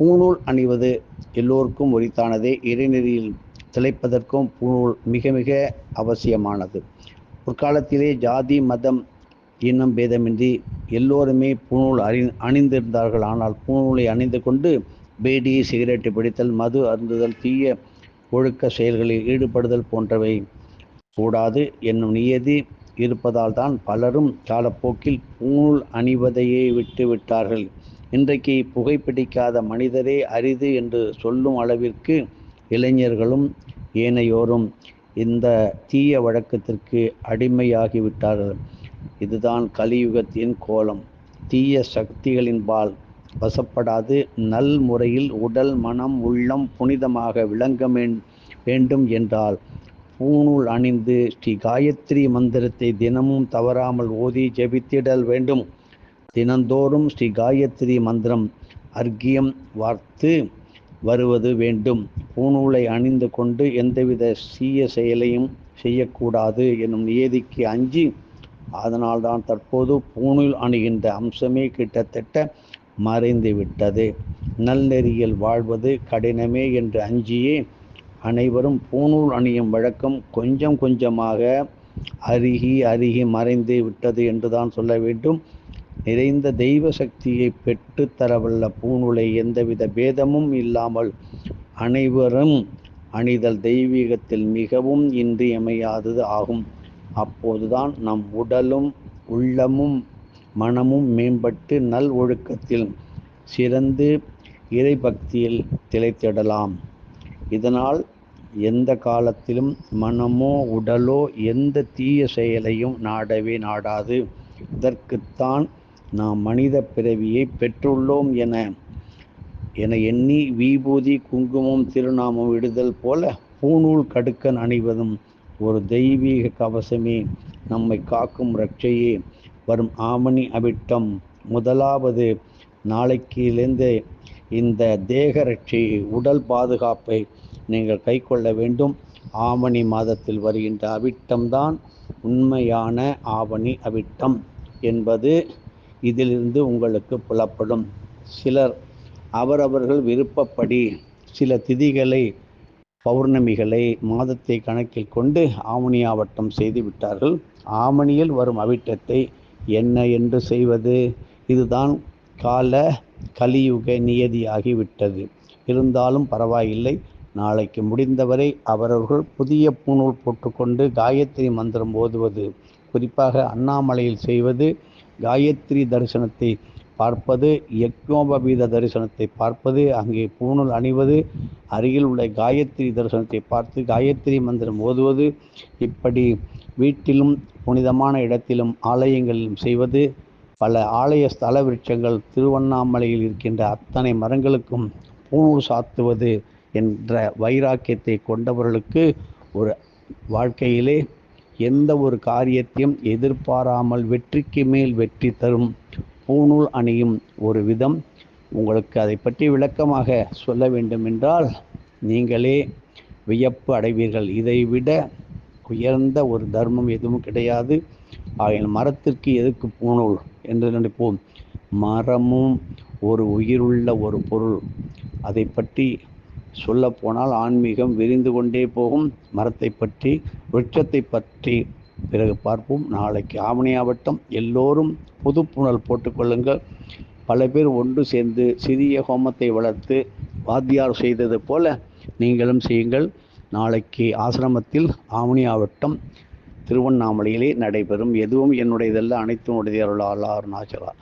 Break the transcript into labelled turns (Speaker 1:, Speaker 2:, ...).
Speaker 1: பூணூல் அணிவது எல்லோருக்கும் உரித்தானதே. இறைநெறியில் திளைப்பதற்கும் பூணூல் மிக மிக அவசியமானது. முற்காலத்திலே ஜாதி மதம் இன்னும் பேதமின்றி எல்லோருமே பூணூல் அறி அணிந்திருந்தார்கள். ஆனால் பூணூலை அணிந்து கொண்டு பேடி சிகரெட்டு பிடித்தல் மது அருந்துதல் தீய ஒழுக்க செயல்களில் ஈடுபடுதல் போன்றவை கூடாது என்னும் நியதி இருப்பதால் தான் பலரும் காலப்போக்கில் பூணூல் அணிவதையே விட்டு விட்டார்கள். இன்றைக்கு புகைப்பிடிக்காத மனிதரே அரிது என்று சொல்லும் அளவிற்கு இளைஞர்களும் ஏனையோரும் இந்த தீய வழக்கத்திற்கு அடிமையாகிவிட்டார்கள். இதுதான் கலியுகத்தின் கோலம். தீய சக்திகளின் பால் வசப்படாது. நல் முறையில் உடல் மனம் உள்ளம் புனிதமாக விளங்க வேண்டும் என்றால் பூணூல் அணிந்து ஸ்ரீ காயத்ரி மந்திரத்தை தினமும் தவறாமல் ஓதி ஜெபித்திடல் வேண்டும். தினந்தோறும் ஸ்ரீ காயத்ரி மந்திரம் அர்க்கியம் வார்த்து வருவது வேண்டும். பூநூலை அணிந்து கொண்டு எந்தவித சீய செயலையும் செய்யக்கூடாது என்னும் நியதிக்கு அஞ்சி அதனால்தான் தற்போது பூணூல் அணுகின்ற அம்சமே கிட்டத்தட்ட மறைந்து விட்டது நல்நெறியில் வாழ்வது கடினமே என்று அஞ்சியே அனைவரும் பூணூல் அணியும் வழக்கம் கொஞ்சம் கொஞ்சமாக அருகி அருகி மறைந்து விட்டது என்றுதான் சொல்ல வேண்டும். நிறைந்த தெய்வ சக்தியை பெற்றுத்தரவல்ல தரவல்ல எந்தவித பேதமும் இல்லாமல் அனைவரும் அணிதல் தெய்வீகத்தில் மிகவும் இன்றியமையாதது ஆகும். அப்போதுதான் நம் உடலும் உள்ளமும் மனமும் மேம்பட்டு நல் ஒழுக்கத்தில் சிறந்து இறைபக்தியில் திளைத்திடலாம். இதனால் எந்த காலத்திலும் மனமோ உடலோ எந்த தீய செயலையும் நாடவே நாடாது. இதற்குத்தான் நாம் மனித பிறவியை பெற்றுள்ளோம் என என எண்ணி விபூதி குங்குமம் திருநாமம் விடுதல் போல பூநூல் கடுக்கன் அணிவதும் ஒரு தெய்வீக கவசமே. நம்மை காக்கும் ரட்சையே வரும் ஆமணி அவிட்டம் முதலாவது நாளைக்கிலிருந்து இந்த தேக ரட்சையை உடல் பாதுகாப்பை நீங்கள் கைக்கொள்ள வேண்டும். ஆவணி மாதத்தில் வருகின்ற அவிட்டம்தான் உண்மையான ஆவணி அவிட்டம் என்பது இதிலிருந்து உங்களுக்கு புலப்படும். சிலர் அவரவர்கள் விருப்பப்படி சில திதிகளை பௌர்ணமிகளை மாதத்தை கணக்கில் கொண்டு ஆவணியாவட்டம் செய்து விட்டார்கள். ஆமணியில் வரும் அவிட்டத்தை என்ன என்று செய்வது? இதுதான் கால கலியுக நியதியாகிவிட்டது இருந்தாலும் பரவாயில்லை. நாளைக்கு முடிந்தவரை அவரவர்கள் புதிய பூநூல் போட்டுக்கொண்டு காயத்ரி மந்திரம் ஓதுவது. குறிப்பாக அண்ணாமலையில் செய்வது காயத்ரி தரிசனத்தை பார்ப்பது யக்னோபவீத தரிசனத்தை பார்ப்பது அங்கே பூணூல் அணிவது அருகில் உள்ள காயத்ரி தரிசனத்தை பார்த்து காயத்ரி மந்திரம் ஓதுவது இப்படி வீட்டிலும் புனிதமான இடத்திலும் ஆலயங்களிலும் செய்வது பல ஆலய ஸ்தல விருட்சங்கள் திருவண்ணாமலையில் இருக்கின்ற அத்தனை மரங்களுக்கும் பூணூல் சாத்துவது என்ற வைராக்கியத்தை கொண்டவர்களுக்கு ஒரு வாழ்க்கையிலே எந்த ஒரு காரியத்தையும் எதிர்பாராமல் வெற்றிக்கு மேல் வெற்றி தரும் பூநூல் அணியும் ஒரு விதம். உங்களுக்கு அதை பற்றி விளக்கமாக சொல்ல வேண்டும் என்றால் நீங்களே வியப்பு அடைவீர்கள். இதைவிட உயர்ந்த ஒரு தர்மம் எதுவும் கிடையாது. ஆகிய மரத்திற்கு எதுக்கு பூணூல் என்று நினைப்போம். மரமும் ஒரு உயிருள்ள ஒரு பொருள். அதை பற்றி சொல்லப்போனால் ஆன்மீகம் விரிந்து கொண்டே போகும். மரத்தை பற்றி விருட்சத்தை பற்றி பிறகு பார்ப்போம். நாளைக்கு ஆவணியாவட்டம் எல்லோரும் புது புனல் போட்டுக்கொள்ளுங்கள் பல பேர் ஒன்று சேர்ந்து சிறிய ஹோமத்தை வளர்த்து வாத்தியார் செய்தது போல நீங்களும் செய்யுங்கள். நாளைக்கு ஆசிரமத்தில் ஆவணியாவட்டம் திருவண்ணாமலையிலே நடைபெறும். எதுவும் என்னுடையதல்ல அனைத்தும் உடைய அருளாளர் நாச்சலா